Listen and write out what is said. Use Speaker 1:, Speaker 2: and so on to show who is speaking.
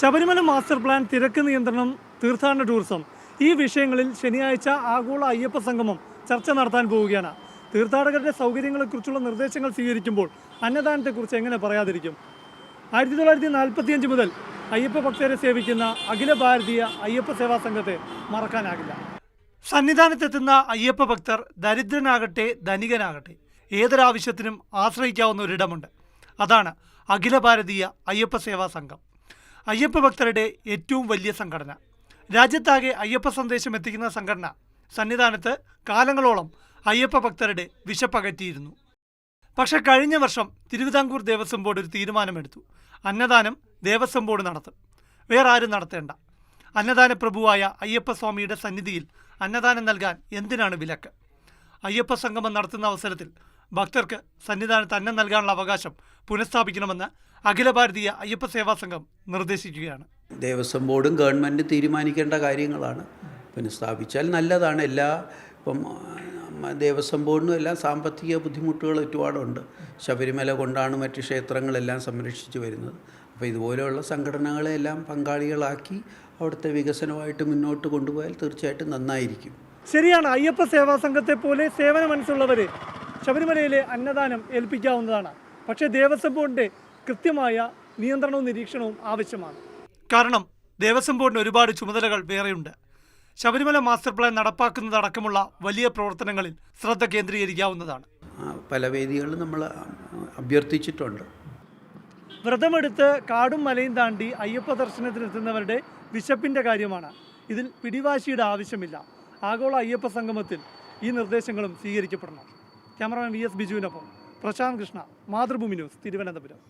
Speaker 1: Sabarimala master plan തിരക്ക് നിയന്ത്രണം തീർത്ഥാടന ടൂറിസം. ഈ വിഷയങ്ങളിൽ ശനിയാഴ്ച ആഗോള അയ്യപ്പ സംഗമം ചർച്ച നടത്താൻ പോവുകയാണ്. തീർത്ഥാടകരുടെ സൗകര്യങ്ങളെക്കുറിച്ചുള്ള നിർദ്ദേശങ്ങൾ സ്വീകരിക്കുമ്പോൾ അന്നദാനത്തെക്കുറിച്ച് എങ്ങനെ പറയാതിരിക്കും? ആയിരത്തി തൊള്ളായിരത്തി നാൽപ്പത്തിയഞ്ച് മുതൽ അയ്യപ്പ ഭക്തരെ സേവിക്കുന്ന അഖില ഭാരതീയ അയ്യപ്പ സേവാ സംഘത്തെ മറക്കാനാകില്ല. സന്നിധാനത്തെത്തുന്ന അയ്യപ്പ ഭക്തർ ദരിദ്രനാകട്ടെ ധനികനാകട്ടെ ഏതൊരാവശ്യത്തിനും ആശ്രയിക്കാവുന്ന ഒരിടമുണ്ട്. അതാണ് അഖില ഭാരതീയ അയ്യപ്പ സേവാ സംഘം. അയ്യപ്പ ഭക്തരുടെ ഏറ്റവും വലിയ സംഘടന. രാജ്യത്താകെ അയ്യപ്പ സന്ദേശം എത്തിക്കുന്ന സംഘടന സന്നിധാനത്ത് കാലങ്ങളോളം അയ്യപ്പ ഭക്തരുടെ വിശപ്പകറ്റിയിരുന്നു. പക്ഷേ കഴിഞ്ഞ വർഷം തിരുവിതാംകൂർ ദേവസ്വം ബോർഡ് ഒരു തീരുമാനമെടുത്തു. അന്നദാനം ദേവസ്വം ബോർഡ് നടത്തും. വേറെ ആരും നടത്തേണ്ട. അന്നദാന പ്രഭുവായ അയ്യപ്പസ്വാമിയുടെ സന്നിധിയിൽ അന്നദാനം നൽകാൻ എന്തിനാണ് വിലക്ക്? അയ്യപ്പ സംഗമം നടത്തുന്ന അവസരത്തിൽ ഭക്തർക്ക് സന്നിധാനത്ത് അന്നം നൽകാനുള്ള അവകാശം പുനഃസ്ഥാപിക്കണമെന്ന് അഖില ഭാരതീയ അയ്യപ്പ സേവാ സംഘം നിർദ്ദേശിക്കുകയാണ്.
Speaker 2: ദേവസ്വം ബോർഡും ഗവൺമെന്റ് തീരുമാനിക്കേണ്ട കാര്യങ്ങളാണ്. പിന്നെ സ്ഥാപിച്ചാൽ നല്ലതാണ്. എല്ലാ ഇപ്പം ദേവസ്വം ബോർഡിനും എല്ലാം സാമ്പത്തിക ബുദ്ധിമുട്ടുകൾ ഒരുപാടുണ്ട്. ശബരിമല കൊണ്ടാണ് മറ്റ് ക്ഷേത്രങ്ങളെല്ലാം സംരക്ഷിച്ചു വരുന്നത്. അപ്പോൾ ഇതുപോലെയുള്ള സംഘടനകളെല്ലാം പങ്കാളികളാക്കി അവിടുത്തെ വികസനമായിട്ട് മുന്നോട്ട് കൊണ്ടുപോയാൽ തീർച്ചയായിട്ടും നന്നായിരിക്കും.
Speaker 1: ശരിയാണ്. അയ്യപ്പ സേവാ സംഘത്തെ പോലെ സേവന മനസ്സുള്ളവരെ ശബരിമലയിലെ അന്നദാനം ഏൽപ്പിക്കാവുന്നതാണ്. പക്ഷേ ദേവസ്വം ബോർഡിന്റെ കൃത്യമായ നിയന്ത്രണവും നിരീക്ഷണവും ആവശ്യമാണ്. കാരണം ദേവസ്വം ബോർഡിന് ഒരുപാട് ചുമതലകൾ വേറെയുണ്ട്. ശബരിമല മാസ്റ്റർ പ്ലാൻ നടപ്പാക്കുന്നതടക്കമുള്ള വലിയ പ്രവർത്തനങ്ങളിൽ ശ്രദ്ധ കേന്ദ്രീകരിക്കാവുന്നതാണ്.
Speaker 2: പല വേദികളിലും നമ്മൾ അഭ്യർത്ഥിച്ചിട്ടുണ്ട്.
Speaker 1: വ്രതമെടുത്ത് കാടും മലയും താണ്ടി അയ്യപ്പ ദർശനത്തിനെത്തുന്നവരുടെ വിശപ്പിന്റെ കാര്യമാണ്. ഇതിൽ പിടിവാശിയുടെ ആവശ്യമില്ല. ആഗോള അയ്യപ്പ സംഗമത്തിൽ ഈ നിർദ്ദേശങ്ങളും സ്വീകരിക്കപ്പെടണം. ക്യാമറമാൻ വി എസ് ബിജുവിനൊപ്പം പ്രശാന്ത് കൃഷ്ണ മാതൃഭൂമി ന്യൂസ് തിരുവനന്തപുരം.